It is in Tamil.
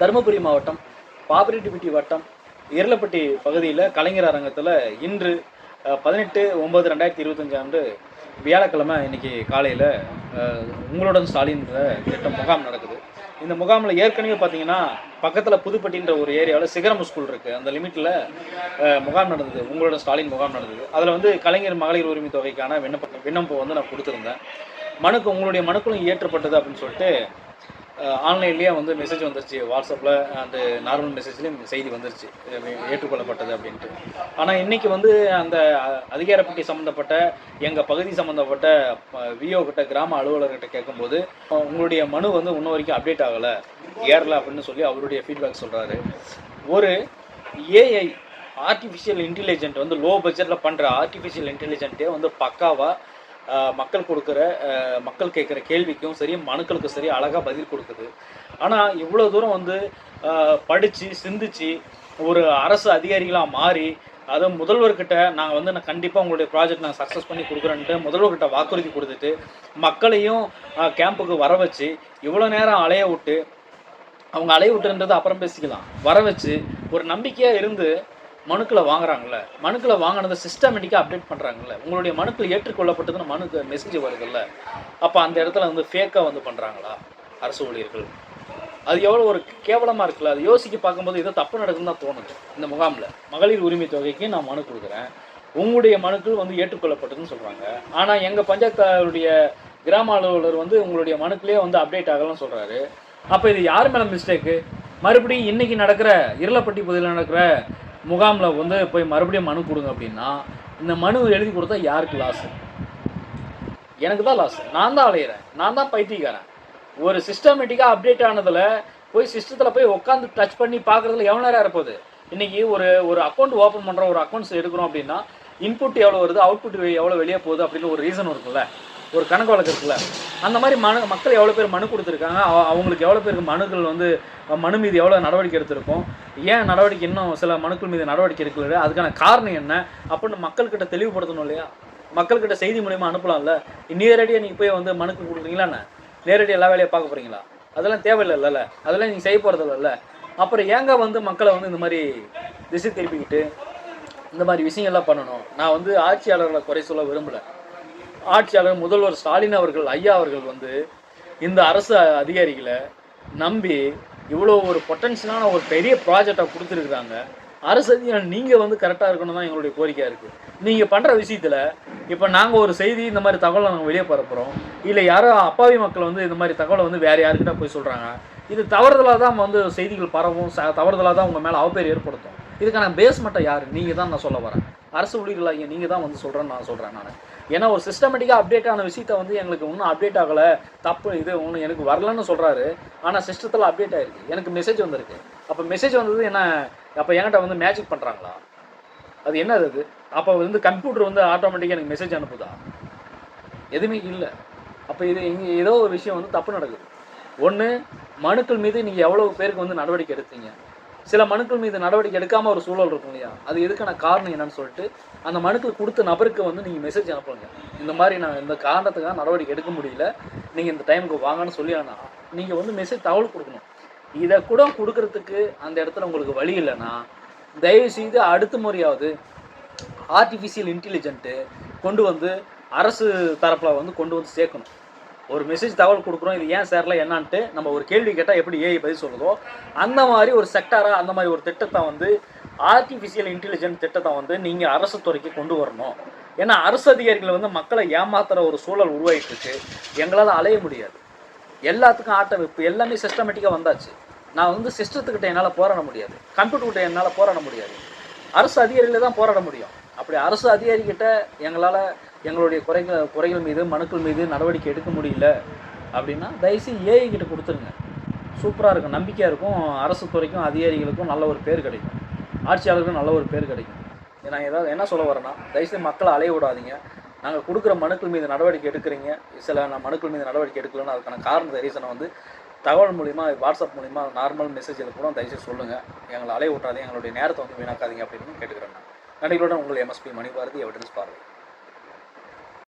தருமபுரி மாவட்டம் பாப்பிரெட்டிப்பட்டி வட்டம் இருளப்பட்டி பகுதியில் கலைஞர் அரங்கத்தில் இன்று பதினெட்டு ஒம்பது ரெண்டாயிரத்தி இருபத்தஞ்சு ஆண்டு வியாழக்கிழமை இன்னைக்கு காலையில் உங்களுடன் ஸ்டாலின்ற திட்டம் முகாம் நடக்குது. இந்த முகாமில் ஏற்கனவே பார்த்தீங்கன்னா பக்கத்தில் புதுப்பட்டின்ற ஒரு ஏரியாவில் சிகரம் ஸ்கூல் இருக்குது அந்த லிமிட்டில் முகாம் நடந்தது. உங்களோட ஸ்டாலின் முகாம் நடந்தது. அதில் வந்து கலைஞர் மகளிர் உரிமை தொகைக்கான விண்ணப்ப விண்ணப்பம் வந்து நான் கொடுத்துருந்தேன். மனுக்கு உங்களுடைய மனுக்களும் ஏற்றப்பட்டது அப்படின்னு சொல்லிட்டு ஆன்லைன்லேயே வந்து மெசேஜ் வந்துருச்சு. வாட்ஸ்அப்பில் அந்த நார்மல் மெசேஜ்லேயும் செய்தி வந்துருச்சு. ஏற்றுக்கொள்ளப்பட்டது அப்படின்ட்டு. ஆனால் இன்றைக்கி வந்து அந்த அதிகாரப்பட்டி சம்மந்தப்பட்ட எங்கள் பகுதி சம்மந்தப்பட்ட விஓ கிட்ட கிராம அலுவலர்கிட்ட கேட்கும்போது உங்களுடைய மனு வந்து இன்ன வரைக்கும் அப்டேட் ஆகலை. ஏறலை அப்படின்னு சொல்லி அவருடைய ஃபீட்பேக் சொல்கிறாரு ஒரு ஏஐ ஆர்டிஃபிஷியல் இன்டெலிஜென்ட் வந்து லோ பட்ஜெட்டில் பண்ணுற ஆர்டிஃபிஷியல் இன்டெலிஜென்ட்டே வந்து பக்காவாக மக்கள் கொடுக்குற மக்கள் கேட்குற கேள்விக்கும் சரி மனுக்களுக்கும் சரி அழகாக பதில் கொடுக்குது. ஆனால் இவ்வளோ தூரம் வந்து படித்து சிந்திச்சு ஒரு அரசு அதிகாரிகளாக மாறி அதுவும் முதல்வர்கிட்ட நாங்கள் வந்து நான் கண்டிப்பாக உங்களுடைய ப்ராஜெக்ட் நான் சக்ஸஸ் பண்ணி கொடுக்குறேன்ட்டு முதல்வர்கிட்ட வாக்குறுதி கொடுத்துட்டு மக்களையும் கேம்புக்கு வர வச்சு இவ்வளோ நேரம் அலைய விட்டு அவங்க அலைய விட்டுன்றது அப்புறம் பேசிக்கலாம். வர வச்சு ஒரு நம்பிக்கையாக இருந்து மனுக்களை வாங்குறாங்கல்ல. மனுக்களை வாங்கினதை சிஸ்டமேட்டிக்காக அப்டேட் பண்ணுறாங்கல்ல உங்களுடைய மனுக்கள் ஏற்றுக்கொள்ளப்பட்டதுன்னு மனுக்கு மெசேஜ் வருதுல்ல. அப்போ அந்த இடத்துல வந்து ஃபேக்காக வந்து பண்ணுறாங்களா அரசு ஊழியர்கள். அது எவ்வளோ ஒரு கேவலமாக இருக்குல்ல. அது யோசிக்க பார்க்கும்போது ஏதோ தப்பு நடக்குதுன்னு தான் தோணுது. இந்த முகாமில். மகளிர் உரிமை தொகைக்கு நான் மனு கொடுக்குறேன். உங்களுடைய மனுக்கள் வந்து ஏற்றுக்கொள்ளப்பட்டதுன்னு சொல்கிறாங்க ஆனால் எங்கள் பஞ்சாயத்தாருடைய கிராம அலுவலர் வந்து உங்களுடைய மனுக்களே வந்து அப்டேட் ஆகலன்னு சொல்கிறாரு அப்போ இது யார் மேலே மிஸ்டேக்கு மறுபடியும் இன்றைக்கி நடக்கிற இருளப்பட்டி பகுதியில் நடக்கிற முகாமில் வந்து போய் மறுபடியும் மனு கொடுங்க அப்படின்னா இந்த மனு எழுதி கொடுத்தா யாருக்கு லாஸு எனக்கு தான் லாஸ் நான் தான் அலையிறேன். நான் தான் பைத்தியக்காரன். ஒரு சிஸ்டமேட்டிக்காக அப்டேட் ஆனதில் போய் சிஸ்டத்தில் போய் உட்காந்து டச் பண்ணி பார்க்குறதுல எவ்வளோ நேரம் இருப்போது இன்றைக்கி ஒரு ஒரு அக்கௌண்ட் ஓப்பன் பண்ணுறோம் ஒரு அக்கௌண்ட்ஸ் எடுக்கிறோம் அப்படின்னா இன்புட் எவ்வளோ வருது அவுட்புட் எவ்வளோ வெளியே போகுது அப்படின்னு ஒரு ரீசன் இருக்குல்ல ஒரு கணக்கு வழக்கு இருக்குல்ல அந்த மாதிரி மனு மக்கள் எவ்வளோ பேர் மனு கொடுத்துருக்காங்க? அவ- அவங்களுக்கு எவ்வளோ பேருக்கு மனுக்கள் வந்து மனு மீது எவ்வளோ நடவடிக்கை எடுத்திருக்கோம்? ஏன் நடவடிக்கை இன்னும் சில மனுக்கள் மீது நடவடிக்கை எடுக்கல? அதுக்கான காரணம் என்ன? அப்படின்னு மக்கள்கிட்ட தெளிவுபடுத்தணும் இல்லையா? மக்கள்கிட்ட செய்தி மூலியமாக அனுப்பலாம்ல? நேரடியாக நீங்கள் போய் வந்து மனுக்கு கொடுக்குறீங்களா என்ன? நேரடியாக எல்லா வேலையை பார்க்க போகிறீங்களா அதெல்லாம் தேவையில்லைல்ல அதெல்லாம் நீங்கள் செய்ய போகிறது இல்லைல்ல அப்புறம் ஏங்க வந்து மக்களை வந்து இந்த மாதிரி திசை திருப்பிக்கிட்டு இந்த மாதிரி விஷயங்கள்லாம் பண்ணணும்? நான் வந்து ஆட்சியாளர்களை குறை சொல்ல விரும்பலை. ஆட்சியாளர் முதல்வர் ஸ்டாலின் அவர்கள் ஐயா அவர்கள் வந்து இந்த அரசு அதிகாரிகளை நம்பி இவ்வளோ ஒரு பொட்டன்ஷியலான ஒரு பெரிய ப்ராஜெக்டாக கொடுத்துருக்குறாங்க. அரசு அதிகாரி நீங்கள் வந்து கரெக்டாக இருக்கணும் தான் எங்களுடைய கோரிக்கையாக இருக்குது நீங்கள் பண்ணுற விஷயத்தில் இப்போ நாங்கள் ஒரு செய்தி இந்த மாதிரி தகவலை நாங்கள் வெளியே பரப்புகிறோம் இல்லை யாரோ அப்பாவி மக்கள் வந்து இந்த மாதிரி தகவலை வந்து வேறு யாருக்கிட்ட போய் சொல்கிறாங்க இது தவறுதலாக தான் வந்து செய்திகள் பரவும் ச தவறுதலாக தான் உங்கள் மேலே அவப்பேர் ஏற்படுத்தும். இதுக்கான பேஸ்மெண்ட்டை யார்? நீங்கள் தான் நான் சொல்ல வரேன். அரசு ஊழியர்களாகிய நீங்கள் தான் வந்து சொல்கிறேன்னு நான் சொல்கிறேன் நான். ஏன்னா ஒரு சிஸ்டமேட்டிக்காக அப்டேட் ஆன விஷயத்த வந்து எங்களுக்கு இன்னும் அப்டேட் ஆகலை. தப்பு இது ஒன்றும் எனக்கு வரலன்னு சொல்கிறாரு ஆனால் சிஸ்டத்தில் அப்டேட் ஆகிருக்கு எனக்கு மெசேஜ் வந்திருக்கு. அப்போ மெசேஜ் வந்தது என்ன? அப்போ என்கிட்ட வந்து மேஜிக் பண்ணுறாங்களா அது என்ன அது? அப்போ வந்து கம்ப்யூட்டர் வந்து ஆட்டோமேட்டிக்காக எனக்கு மெசேஜ் அனுப்புதா? எதுவுமே இல்லை. அப்போ இது இங்கே ஏதோ ஒரு விஷயம் வந்து தப்பு நடக்குது. ஒன்று மனுக்கள் மீது நீங்கள் எவ்வளோ பேருக்கு வந்து நடவடிக்கை எடுத்தீங்க? சில மனுக்கள் மீது நடவடிக்கை எடுக்காமல் ஒரு சூழல் இருக்கும் இல்லையா? அது எதுக்கான காரணம் என்னன்னு சொல்லிட்டு அந்த மனுக்கள் கொடுத்த நபருக்கு வந்து நீங்கள் மெசேஜ் அனுப்புங்க. இந்த மாதிரி நான் இந்த காரணத்துக்காக நடவடிக்கை எடுக்க முடியல. நீங்கள் இந்த டைமுக்கு வாங்கன்னு சொல்லி ஆனால் நீங்கள் வந்து மெசேஜ் தகவல் கொடுக்கணும். இதை கூட கொடுக்கறதுக்கு அந்த இடத்துல உங்களுக்கு வழி இல்லைன்னா தயவு செய்து அடுத்த முறையாவது ஆர்டிஃபிஷியல் இன்டெலிஜென்ட்டு கொண்டு வந்து அரசு தரப்பில் வந்து கொண்டு வந்து சேர்க்கணும். ஒரு மெசேஜ் தகவல் கொடுக்குறோம் இது ஏன் சேரல என்னான்ட்டு நம்ம ஒரு கேள்வி கேட்டால் எப்படி ஏஐ பதில் சொல்லுதோ அந்த மாதிரி ஒரு செக்டாராக அந்த மாதிரி ஒரு திட்டத்தை வந்து ஆர்டிஃபிஷியல் இன்டெலிஜென்ஸ் திட்டத்தை வந்து நீங்கள் அரசு துறைக்கு கொண்டு வரணும். ஏன்னா அரசு அதிகாரிகள் வந்து மக்களை ஏமாத்துற ஒரு சூழல் உருவாகிட்டு இருக்கு எங்களால் அலைய முடியாது. எல்லாத்துக்கும் ஆட்டமைப்பு எல்லாமே சிஸ்டமேட்டிக்காக வந்தாச்சு. நான் வந்து சிஸ்டத்துக்கிட்ட என்னால் போராட முடியாது. கம்ப்யூட்டர்கிட்ட என்னால் போராட முடியாது. அரசு அதிகாரிகளை தான் போராட முடியும். அப்படி அரசு அதிகாரிகிட்ட எங்களால் எங்களுடைய குறைகள் குறைகள் மீது மனுக்கள் மீது நடவடிக்கை எடுக்க முடியல அப்படின்னா தயவுசெய்து ஏஐ கிட்ட கொடுத்துருங்க. சூப்பராக இருக்கும் நம்பிக்கையாக இருக்கும். அரசு துறைக்கும் அதிகாரிகளுக்கும் நல்ல ஒரு பேர் கிடைக்கும். ஆட்சியாளருக்கும் நல்ல ஒரு பேர் கிடைக்கும். நான் ஏதாவது என்ன சொல்ல வரேன்னா தயவுசெய்து மக்களை அலைய விடாதீங்க. நாங்கள் கொடுக்குற மனுக்கள் மீது நடவடிக்கை எடுக்கிறீங்க. சில நான் மனுக்கள் மீது நடவடிக்கை எடுக்கலன்னு அதுக்கான காரணத்தை ரீசனை வந்து தகவல் மூலிமா வாட்ஸ்அப் மூலிமா நார்மல் மெசேஜில் கூட தயவுசெய்து சொல்லுங்கள் எங்களை அலைய விட்றாதீங்க எங்களுடைய நேரத்தை வந்து வீணாக்காதீங்க அப்படின்னு கேட்டுக்கிறேன் நான். நன்றிகளுடன் உங்கள் எம்எஸ்பி மணிபாரதி எவிடன்ஸ் பார்வை